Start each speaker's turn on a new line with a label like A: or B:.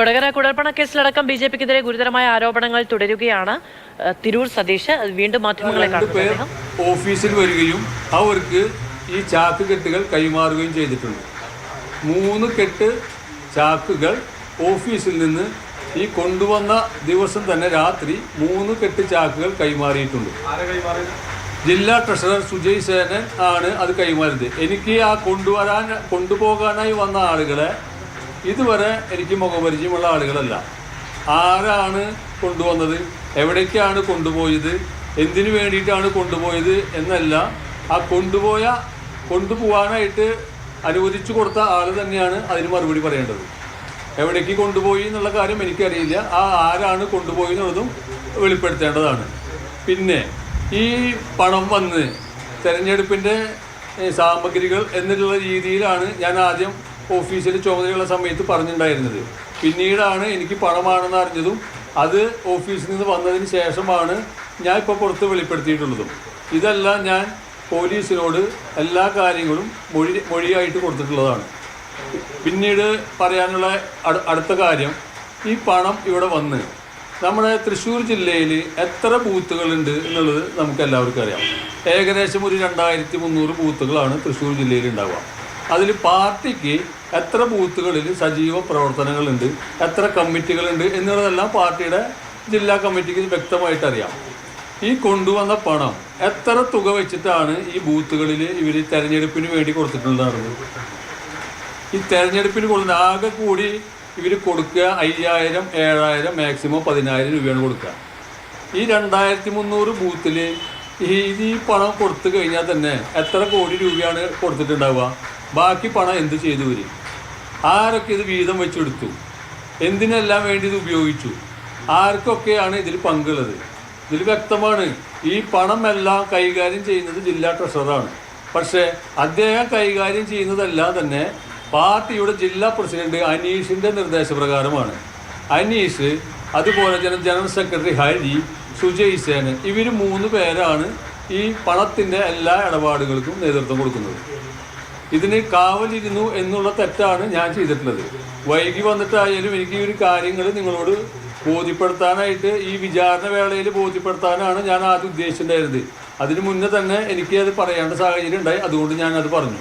A: കൊടകര കുഴൽപ്പണ കേസിലടക്കം B J പിക്കെതിരെ ഗുരുതരമായ ആരോപണങ്ങൾ തുടരുകയാണ്. തിരൂർ സതീഷ് വീണ്ടും മാധ്യമങ്ങളെ
B: ഓഫീസിൽ വരികയും അവർക്ക് ഈ ചാക്ക് കെട്ടുകൾ കൈമാറുകയും ചെയ്തിട്ടുണ്ട്. മൂന്ന് കെട്ട് ചാക്കുകൾ ഓഫീസിൽ നിന്ന് ഈ കൊണ്ടുവന്ന ദിവസം തന്നെ രാത്രി മൂന്ന് കെട്ട് ചാക്കുകൾ കൈമാറിയിട്ടുണ്ട്. ജില്ലാ ട്രഷറർ സുജയ് സേനൻ ആണ് അത് കൈമാറിയത്. എനിക്ക് ആ കൊണ്ടുവരാൻ കൊണ്ടുപോകാനായി വന്ന ആളുകളെ ഇതുവരെ എനിക്ക് മുഖപരിചയമുള്ള ആളുകളല്ല. ആരാണ് കൊണ്ടുവന്നത്? എവിടേക്കാണ് കൊണ്ടുപോയത്? എന്തിനു വേണ്ടിയിട്ടാണ് കൊണ്ടുപോയത് എന്നല്ല ആ കൊണ്ടുപോയ കൊണ്ടുപോകാനായിട്ട് അനുവദിച്ചു കൊടുത്ത ആൾ തന്നെയാണ് അതിന് മറുപടി പറയേണ്ടത്. എവിടേക്ക് കൊണ്ടുപോയി എന്നുള്ള കാര്യം എനിക്കറിയില്ല. ആ ആരാണ് കൊണ്ടുപോയി എന്നുള്ളതും വെളിപ്പെടുത്തേണ്ടതാണ്. പിന്നെ ഈ പണം വന്ന് തെരഞ്ഞെടുപ്പിന്റെ സാമഗ്രികൾ എന്നുള്ള രീതിയിലാണ് ഞാൻ ആദ്യം ഓഫീസിൽ ചുമതലയുള്ള സമയത്ത് പറഞ്ഞിട്ടുണ്ടായിരുന്നത്. പിന്നീടാണ് എനിക്ക് പണമാണെന്ന് അറിഞ്ഞതും അത് ഓഫീസിൽ നിന്ന് വന്നതിന് ശേഷമാണ് ഞാൻ ഇപ്പോൾ പുറത്ത് വെളിപ്പെടുത്തിയിട്ടുള്ളതും. ഇതെല്ലാം ഞാൻ പോലീസിനോട് എല്ലാ കാര്യങ്ങളും മൊഴി മൊഴിയായിട്ട് കൊടുത്തിട്ടുള്ളതാണ്. പിന്നീട് പറയാനുള്ള അടുത്ത കാര്യം ഈ പണം ഇവിടെ വന്ന് നമ്മുടെ തൃശ്ശൂർ ജില്ലയിൽ എത്ര ബൂത്തുകളുണ്ട് എന്നുള്ളത് നമുക്ക് എല്ലാവർക്കും അറിയാം. ഏകദേശം ഒരു രണ്ടായിരത്തി മുന്നൂറ് ബൂത്തുകളാണ് തൃശ്ശൂർ ജില്ലയിൽ ഉണ്ടാവുക. അതിൽ പാർട്ടിക്ക് എത്ര ബൂത്തുകളിൽ സജീവ പ്രവർത്തനങ്ങളുണ്ട് എത്ര കമ്മിറ്റികളുണ്ട് എന്നുള്ളതെല്ലാം പാർട്ടിയുടെ ജില്ലാ കമ്മിറ്റിക്ക് വ്യക്തമായിട്ട് അറിയാം ഈ കൊണ്ടുവന്ന പണം എത്ര തുക വെച്ചിട്ടാണ് ഈ ബൂത്തുകളിൽ ഇവർ തെരഞ്ഞെടുപ്പിന് വേണ്ടി കൊടുത്തിട്ടുള്ളതാണ് ഈ തെരഞ്ഞെടുപ്പിന് കൊടുക്കുന്ന ആകെ കൂടി ഇവർ കൊടുക്കുക അയ്യായിരം ഏഴായിരം മാക്സിമം പതിനായിരം രൂപയാണ് കൊടുക്കുക. ഈ രണ്ടായിരത്തി മുന്നൂറ് ബൂത്തിൽ ഈ ഈ പണം കൊടുത്തു കഴിഞ്ഞാൽ തന്നെ എത്ര കോടി രൂപയാണ് കൊടുത്തിട്ടുണ്ടാവുക? ബാക്കി പണം എന്ത് ചെയ്തു വരും ആരൊക്കെ ഇത് വീതം വെച്ചെടുത്തു? എന്തിനെല്ലാം വേണ്ടി ഇത് ഉപയോഗിച്ചു? ആർക്കൊക്കെയാണ് ഇതിൽ പങ്കുള്ളത്? ഇതിൽ വ്യക്തമാണ് ഈ പണം എല്ലാം കൈകാര്യം ചെയ്യുന്നത് ജില്ലാ ട്രഷററാണ്. പക്ഷേ അദ്ദേഹം കൈകാര്യം ചെയ്യുന്നതെല്ലാം തന്നെ പാർട്ടിയുടെ ജില്ലാ പ്രസിഡന്റ് അനീഷിന്റെ നിർദ്ദേശപ്രകാരമാണ്. അനീഷ് അതുപോലെ തന്നെ ജനറൽ സെക്രട്ടറി ഹരി സുജയ് സേന ഇവർ മൂന്ന് പേരാണ് ഈ പണത്തിന്റെ എല്ലാ ഇടപാടുകൾക്കും നേതൃത്വം കൊടുക്കുന്നത്. ഇതിന് കാവലിരുന്നു എന്നുള്ള തെറ്റാണ് ഞാൻ ചെയ്തിട്ടുള്ളത്. വൈകി വന്നിട്ടായാലും എനിക്ക് ഈ ഒരു കാര്യങ്ങൾ നിങ്ങളോട് ബോധ്യപ്പെടുത്താനായിട്ട് ഈ വിചാരണ വേളയിൽ ബോധ്യപ്പെടുത്താനാണ് ഞാൻ ആദ്യം ഉദ്ദേശിച്ചിട്ടുണ്ടായിരുന്നത്. അതിന് മുന്നേ തന്നെ എനിക്ക് അത് പറയേണ്ട സാഹചര്യം ഉണ്ടായി. അതുകൊണ്ട് ഞാൻ അത് പറഞ്ഞു.